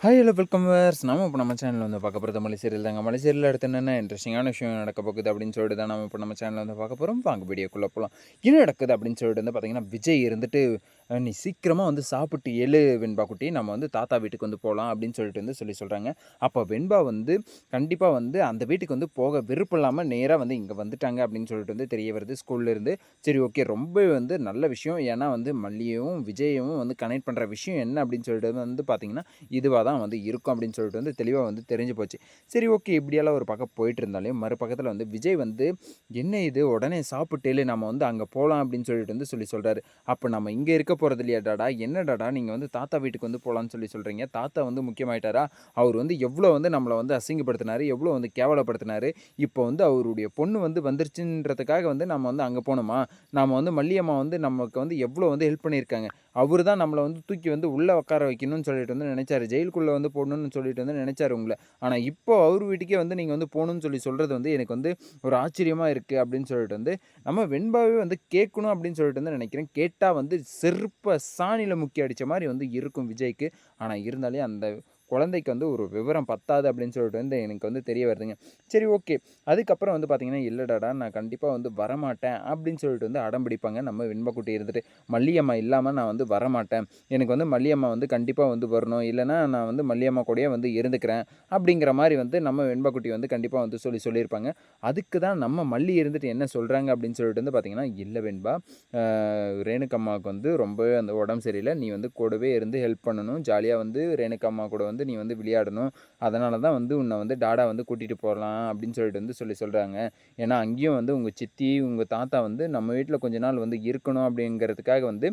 Hi hello welcome verse நம்ம இப்போ நம்ம சேனலில் வந்து பார்க்க போகிறது மலை சீரியல் தாங்க. மலை சீரியல் அடுத்து என்னென்ன இன்ட்ரெஸ்டிங்கான விஷயம் நடக்க போகுது அப்படின்னு சொல்லிட்டு தான் நம்ம இப்போ நம்ம சேனலில் வந்து பார்க்க போகிறோம் வாங்க வீடியோக்குள்ளே போகலாம் என்ன நடக்குது அப்படின்னு சொல்லிட்டு வந்து பார்த்தீங்கன்னா விஜய் இருந்துட்டு நீ சீக்கிரமாக வந்து சாப்பிட்டு எழு வெண்பா குட்டி நம்ம வந்து தாத்தா வீட்டுக்கு வந்து போகலாம் அப்படின்னு சொல்லிட்டு வந்து சொல்லி சொல்கிறாங்க அப்போ வெண்பா வந்து கண்டிப்பாக வந்து அந்த வீட்டுக்கு வந்து போக விருப்பம் இல்லாமல் நேராக வந்து இங்கே வந்துட்டாங்க அப்படின்னு சொல்லிட்டு வந்து தெரிய வருது ஸ்கூல்லேருந்து சரி ஓகே. ரொம்ப வந்து நல்ல விஷயம். ஏன்னா வந்து மல்லியவும் விஜயவும் வந்து கனெக்ட் பண்ணுற விஷயம் என்ன அப்படின்னு சொல்லிட்டு வந்து பார்த்தீங்கன்னா இதுவாக தான் வந்து இருக்கும் அப்படின்னு சொல்லிட்டு வந்து தெளிவாக வந்து தெரிஞ்சு போச்சு. சரி ஓகே. இப்படியெல்லாம் ஒரு பக்கம் போயிட்டு இருந்தாலே மறுபக்கத்தில் வந்து விஜய் வந்து என்ன இது? உடனே சாப்பிட்டேலே நம்ம வந்து அங்கே போகலாம் அப்படின்னு சொல்லிட்டு வந்து சொல்லி சொல்கிறாரு அப்போ நம்ம இங்கே இருக்க போகிறது இல்லையா டாடா என்ன டாடா நீங்கள் வந்து தாத்தா வீட்டுக்கு வந்து போகலான்னு சொல்லி சொல்கிறீங்க தாத்தா வந்து முக்கியமாயிட்டாரா? அவர் வந்து எவ்வளோ வந்து நம்மளை வந்து அசிங்கப்படுத்தினாரு எவ்வளோ வந்து கேவலப்படுத்தினாரு. இப்போ வந்து அவருடைய பொண்ணு வந்து வந்துருச்சுன்றதுக்காக வந்து நம்ம வந்து அங்கே போகணுமா நாம் வந்து மல்லியம்மா வந்து நமக்கு வந்து எவ்வளோ வந்து ஹெல்ப் பண்ணியிருக்காங்க. அவர் தான் நம்மளை வந்து தூக்கி வந்து உள்ளே உட்கார வைக்கணும்னு சொல்லிட்டு வந்து நினச்சாரு. ஜெயிலுக்குள்ளே வந்து போடணும்னு சொல்லிட்டு வந்து நினச்சாரு உங்களை. ஆனால் இப்போ அவர் வீட்டுக்கே வந்து நீங்கள் வந்து போகணும்னு சொல்லி சொல்கிறது வந்து எனக்கு வந்து ஒரு ஆச்சரியமாக இருக்குது அப்படின்னு சொல்லிட்டு வந்து நம்ம வெண்பாவே வந்து கேட்கணும் அப்படின்னு சொல்லிட்டு வந்து நினைக்கிறேன். கேட்டால் வந்து செருப்ப சாணியில் முக்கிய அடித்த மாதிரி வந்து இருக்கும் விஜய்க்கு. ஆனால் இருந்தாலே அந்த குழந்தைக்கு வந்து ஒரு விவரம் பத்தாது அப்படின்னு சொல்லிட்டு வந்து எனக்கு வந்து தெரிய வருதுங்க. சரி ஓகே அதுக்கப்புறம் வந்து பார்த்தீங்கன்னா இல்லைடாடா நான் கண்டிப்பாக வந்து வரமாட்டேன் அப்படின்னு சொல்லிட்டு வந்து அடம் பிடிப்பாங்க. நம்ம வெண்பக்குட்டி இருந்துட்டு மல்லியம்மா இல்லாமல் நான் வந்து வரமாட்டேன். எனக்கு வந்து மல்லியம்மா வந்து கண்டிப்பாக வந்து வரணும். இல்லைனா நான் வந்து மல்லியம்மா கூடயே வந்து இருந்துக்கிறேன். அப்படிங்கிற மாதிரி வந்து நம்ம வெண்பக்குட்டி வந்து கண்டிப்பாக வந்து சொல்லி சொல்லியிருப்பாங்க. அதுக்கு தான் நம்ம மல்லி இருந்துட்டு என்ன சொல்கிறாங்க அப்படின்னு சொல்லிட்டு வந்து பார்த்தீங்கன்னா இல்லை வெண்பா ரேணுக்கம்மாவுக்கு வந்து ரொம்பவே அந்த உடம்பு சரியில்லை. நீ வந்து கூடவே இருந்து ஹெல்ப் பண்ணணும். ஜாலியாக வந்து ரேணுக்கம்மா கூட வந்து நீ வந்து விளையாடணும். அதனால தான் வந்து உன்னை வந்து டாடா வந்து கூட்டிகிட்டு போகலாம் அப்படின்னு சொல்லிட்டு வந்து சொல்லி சொல்கிறாங்க ஏன்னா அங்கேயும் வந்து உங்கள் சித்தி உங்கள் தாத்தா வந்து நம்ம வீட்டில் கொஞ்ச நாள் வந்து இருக்கணும் அப்படிங்கிறதுக்காக வந்து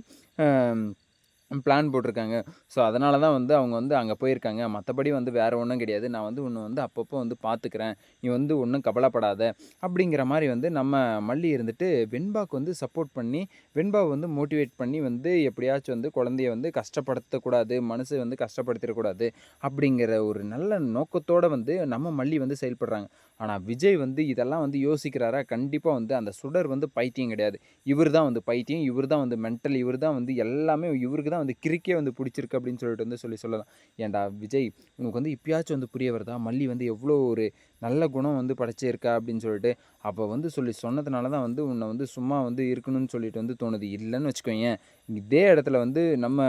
பிளான் போட்டிருக்காங்க. ஸோ அதனால தான் வந்து அவங்க வந்து அங்கே போயிருக்காங்க. மற்றபடி வந்து வேறு ஒன்றும் கிடையாது. நான் வந்து ஒன்று வந்து அப்பப்போ வந்து பார்த்துக்கிறேன் நீ வந்து ஒன்றும் கவலைப்படாத. அப்படிங்கிற மாதிரி வந்து நம்ம மல்லி இருந்துட்டு வெண்பாக்கு வந்து சப்போர்ட் பண்ணி வெண்பாவை வந்து மோட்டிவேட் பண்ணி வந்து எப்படியாச்சும் வந்து குழந்தைய வந்து கஷ்டப்படுத்தக்கூடாது மனசை வந்து கஷ்டப்படுத்திடக்கூடாது அப்படிங்கிற ஒரு நல்ல நோக்கத்தோடு வந்து நம்ம மல்லி வந்து செயல்படுறாங்க. ஆனால் விஜய் வந்து இதெல்லாம் வந்து யோசிக்கிறாரா? கண்டிப்பாக வந்து அந்த சுடர் வந்து பைத்தியம் கிடையாது. இவர் தான் வந்து பைத்தியம் இவர் தான் வந்து மென்டல் இவர் தான் வந்து எல்லாமே இவருக்கு தான் வந்து கிரிக்கே வந்து பிடிச்சிருக்கு அப்படின்னு சொல்லிட்டு வந்து சொல்லி சொல்லலாம். ஏன்டா விஜய் உனக்கு வந்து இப்பயாச்சும் வந்து புரிய வருதா? மல்லி வந்து எவ்வளோ ஒரு நல்ல குணம் வந்து படைச்சிருக்கா அப்படின்னு சொல்லிட்டு அப்போ வந்து சொல்லி சொன்னதுனால தான் வந்து உன்னை வந்து சும்மா வந்து இருக்கணும்னு சொல்லிட்டு வந்து தோணுது. இல்லைன்னு வச்சுக்கோங்க இதே இடத்துல வந்து நம்ம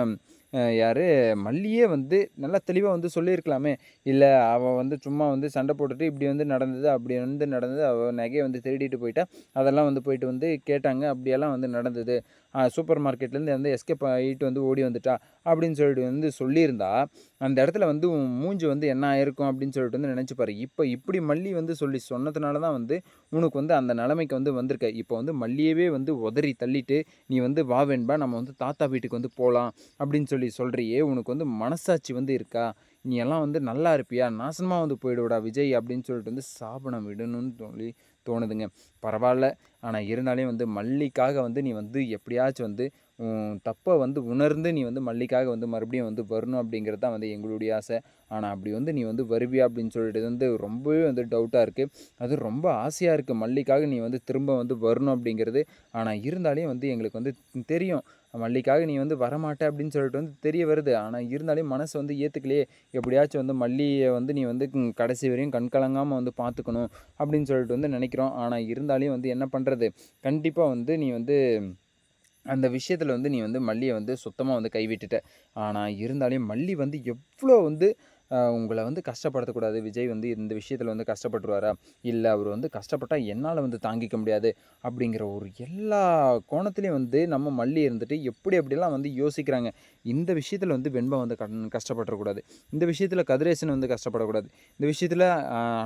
யார்? மல்லியே வந்து நல்லா தெளிவாக வந்து சொல்லியிருக்கலாமே. இல்லை அவள் வந்து சும்மா வந்து சண்டை போட்டுட்டு இப்படி வந்து நடந்தது அப்படி வந்து நடந்தது அவள் நகையை வந்து திருடிட்டு போயிட்டா. அதெல்லாம் வந்து போயிட்டு வந்து கேட்டாங்க அப்படியெல்லாம் வந்து நடந்தது. சூப்பர் மார்க்கெட்லேருந்து வந்து எஸ்கேப் ஆகிட்டு வந்து ஓடி வந்துட்டா அப்படின்னு சொல்லிட்டு வந்து சொல்லியிருந்தா அந்த இடத்துல வந்து உன் மூஞ்சி வந்து என்ன ஆயிருக்கும் அப்படின்னு சொல்லிட்டு வந்து நினச்சி பாரு. இப்போ இப்படி மல்லி வந்து சொல்லி சொன்னதுனால தான் வந்து உனக்கு வந்து அந்த நிலைமைக்கு வந்து வந்திருக்க. இப்போ வந்து மல்லியவே வந்து உதறி தள்ளிட்டு நீ வந்து வா வேண்பா நம்ம வந்து தாத்தா வீட்டுக்கு வந்து போகலாம் அப்படின்னு சொல்லி சொல்கிறியே உனக்கு வந்து மனசாட்சி வந்து இருக்கா? நீ எல்லாம் வந்து நல்லா இருப்பியா? நாசமாக வந்து போயிடுவிடா விஜய் அப்படின்னு சொல்லிட்டு வந்து சாபனம் விடணும்னு சொல்லி தோணுதுங்க. பரவாயில்ல. ஆனால் இருந்தாலே வந்து மல்லிக்காக வந்து நீ வந்து எப்படியாச்சும் வந்து தப்பை வந்து உணர்ந்து நீ வந்து மல்லிக்காக வந்து மறுபடியும் வந்து வரணும் அப்படிங்கிறது தான் வந்து எங்களுடைய ஆசை. ஆனால் அப்படி வந்து நீ வந்து வருவியா அப்படின்னு சொல்லிட்டு வந்து ரொம்பவே வந்து டவுட்டாக இருக்குது அது ரொம்ப ஆசையாக இருக்குது மல்லிக்காக நீ வந்து திரும்ப வந்து வரணும் அப்படிங்கிறது. ஆனால் இருந்தாலே வந்து எங்களுக்கு வந்து தெரியும். மல்லிக்காக நீ வந்து வரமாட்டே அப்படின்னு சொல்லிட்டு வந்து தெரிய வருது. ஆனால் இருந்தாலும் மனசு வந்து ஏற்றுக்கலையே எப்படியாச்சும் வந்து மல்லியை வந்து நீ வந்து கடைசி வரையும் கண்கலங்காமல் வந்து பார்த்துக்கணும் அப்படின்னு சொல்லிட்டு வந்து நினைக்கிறோம். ஆனால் இருந்தாலையும் வந்து என்ன பண்ணுறது கண்டிப்பாக வந்து நீ வந்து அந்த விஷயத்தில் வந்து நீ வந்து மல்லியை வந்து சுத்தமாக வந்து கைவிட்டுட்ட. ஆனால் இருந்தாலும் மல்லி வந்து எவ்வளோ வந்து உங்களை வந்து கஷ்டப்படுத்தக்கூடாது. விஜய் வந்து இந்த விஷயத்தில் வந்து கஷ்டப்பட்டுருவாரா? இல்லை அவர் வந்து கஷ்டப்பட்டால் என்னால் வந்து தாங்கிக்க முடியாது அப்படிங்கிற ஒரு எல்லா கோணத்துலேயும் வந்து நம்ம மல்லி இருந்துட்டு எப்படி அப்படிலாம் வந்து யோசிக்கிறாங்க. இந்த விஷயத்தில் வந்து வெண்பா வந்து கண் கஷ்டப்பட்டுறக்கூடாது. இந்த விஷயத்தில் கதிரேசன் வந்து கஷ்டப்படக்கூடாது. இந்த விஷயத்தில்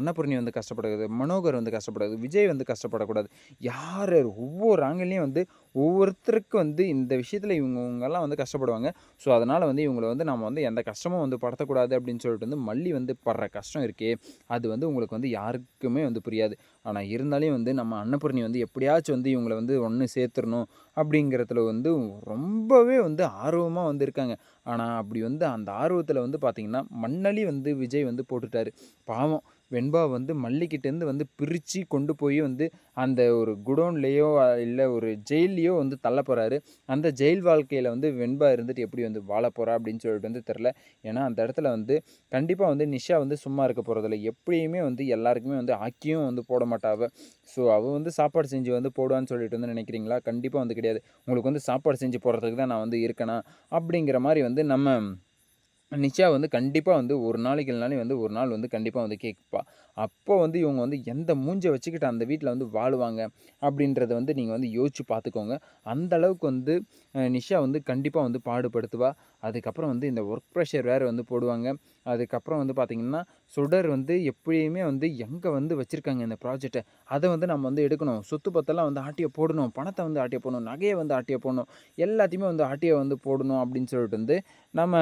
அன்னபூர்ணி வந்து கஷ்டப்படக்கூடாது. மனோகர் வந்து கஷ்டப்படக்கூடாது. விஜய் வந்து கஷ்டப்படக்கூடாது. யார் ஒவ்வொரு ஆங்கிலையும் வந்து ஒவ்வொருத்தருக்கு வந்து இந்த விஷயத்தில் இவங்க இவங்கெல்லாம் வந்து கஷ்டப்படுவாங்க. ஸோ அதனால் வந்து இவங்களை வந்து நம்ம வந்து எந்த கஷ்டமும் வந்து படுத்தக்கூடாது அப்படின்னு சொல்லிட்டு வந்து மல்லி வந்து படுற கஷ்டம் இருக்கே அது வந்து உங்களுக்கு வந்து யாருக்குமே வந்து புரியாது. ஆனால் இருந்தாலும் வந்து நம்ம அன்னபூர்ணி வந்து எப்படியாச்சும் வந்து இவங்களை வந்து ஒன்று சேர்த்துடணும் அப்படிங்கிறதுல வந்து ரொம்பவே வந்து ஆர்வமாக வந்து இருக்காங்க. ஆனால் அப்படி வந்து அந்த ஆர்வத்தில் வந்து பார்த்திங்கன்னா மண்ணலி வந்து விஜய் வந்து போட்டுட்டாரு. பாவம். வெண்பா வந்து மல்லிக்கிட்டேருந்து வந்து பிரித்து கொண்டு போய் வந்து அந்த ஒரு குடோன்லேயோ இல்லை ஒரு ஜெயில்லையோ வந்து தள்ள போகிறாரு அந்த ஜெயில் வாழ்க்கையில் வந்து வெண்பா இருந்துட்டு எப்படி வந்து வாழ போகிறா அப்படின்னு சொல்லிட்டு வந்து தெரில. ஏன்னா அந்த இடத்துல வந்து கண்டிப்பாக வந்து நிஷா வந்து சும்மா இருக்க போகிறதில்ல எப்படியுமே வந்து எல்லாருக்குமே வந்து ஆக்கியும் வந்து போட மாட்டாவ ஸோ அவள் வந்து சாப்பாடு செஞ்சு வந்து போடுவான்னு சொல்லிட்டு வந்து நினைக்கிறீங்களா? கண்டிப்பாக வந்து கிடையாது. உங்களுக்கு வந்து சாப்பாடு செஞ்சு போடுறதுக்கு தான் நான் வந்து இருக்கேனா? அப்படிங்கிற மாதிரி வந்து நம்ம நிஷா வந்து கண்டிப்பாக வந்து ஒரு நாளைக்கு இல்லைனாலும் வந்து ஒரு நாள் வந்து கண்டிப்பாக வந்து கேட்பா. அப்போ வந்து இவங்க வந்து எந்த மூஞ்சை வச்சுக்கிட்டு அந்த வீட்டில் வந்து வாழுவாங்க அப்படின்றத வந்து நீங்கள் வந்து யோசிச்சு பார்த்துக்கோங்க அந்த அளவுக்கு வந்து நிஷா வந்து கண்டிப்பாக வந்து பாடுபடுத்துவா. அதுக்கப்புறம் வந்து இந்த ஒர்க் ப்ரெஷர் வேறு வந்து போடுவாங்க. அதுக்கப்புறம் வந்து பார்த்திங்கன்னா சுடர் வந்து எப்படியுமே வந்து எங்கே வந்து வச்சுருக்காங்க இந்த ப்ராஜெக்டை அதை வந்து நம்ம வந்து எடுக்கணும். சொத்து பத்தெல்லாம் வந்து ஆட்டியை போடணும். பணத்தை வந்து ஆட்டியை போடணும். நகையை வந்து ஆட்டியை போடணும். எல்லாத்தையுமே வந்து ஆட்டியை வந்து போடணும் அப்படின்னு சொல்லிட்டு வந்து நம்ம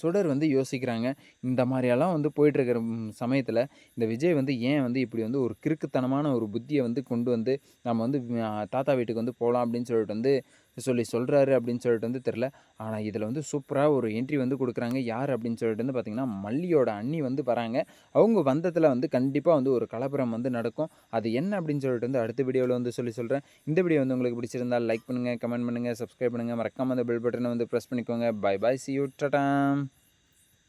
சுடர் வந்து யோசிக்கிறாங்க. இந்த மாதிரியெல்லாம் வந்து போயிட்டுருக்கிற சமயத்தில் இந்த விஜய் வந்து ஏன் வந்து இப்படி வந்து ஒரு கிறுக்குத்தனமான ஒரு புத்தியை வந்து கொண்டு வந்து நம்ம வந்து தாத்தா வீட்டுக்கு வந்து போகலாம் அப்படின்னு சொல்லிட்டு வந்து சொல்லி சொல்கிறாரு அப்படின்னு சொல்லிட்டு வந்து தெரில ஆனால் இதில் வந்து சூப்பராக ஒரு என்ட்ரி வந்து கொடுக்குறாங்க. யார் அப்படின்னு சொல்லிட்டு வந்து பார்த்திங்கன்னா மல்லியோட அண்ணி வந்து வராங்க. அவங்க வந்ததில் வந்து கண்டிப்பாக வந்து ஒரு கலவரம் வந்து நடக்கும். அது என்ன அப்படின்னு சொல்லிட்டு வந்து அடுத்த வீடியோவில் வந்து சொல்லி சொல்கிறேன் இந்த வீடியோ வந்து உங்களுக்கு பிடிச்சிருந்தால் லைக் பண்ணுங்கள் கமெண்ட் பண்ணுங்கள் சப்ஸ்கிரைப் பண்ணுங்கள் மறக்காமல் அந்த பெல் பட்டனை வந்து ப்ரெஸ் பண்ணிக்கோங்க. Bye bye see you டட்டாம்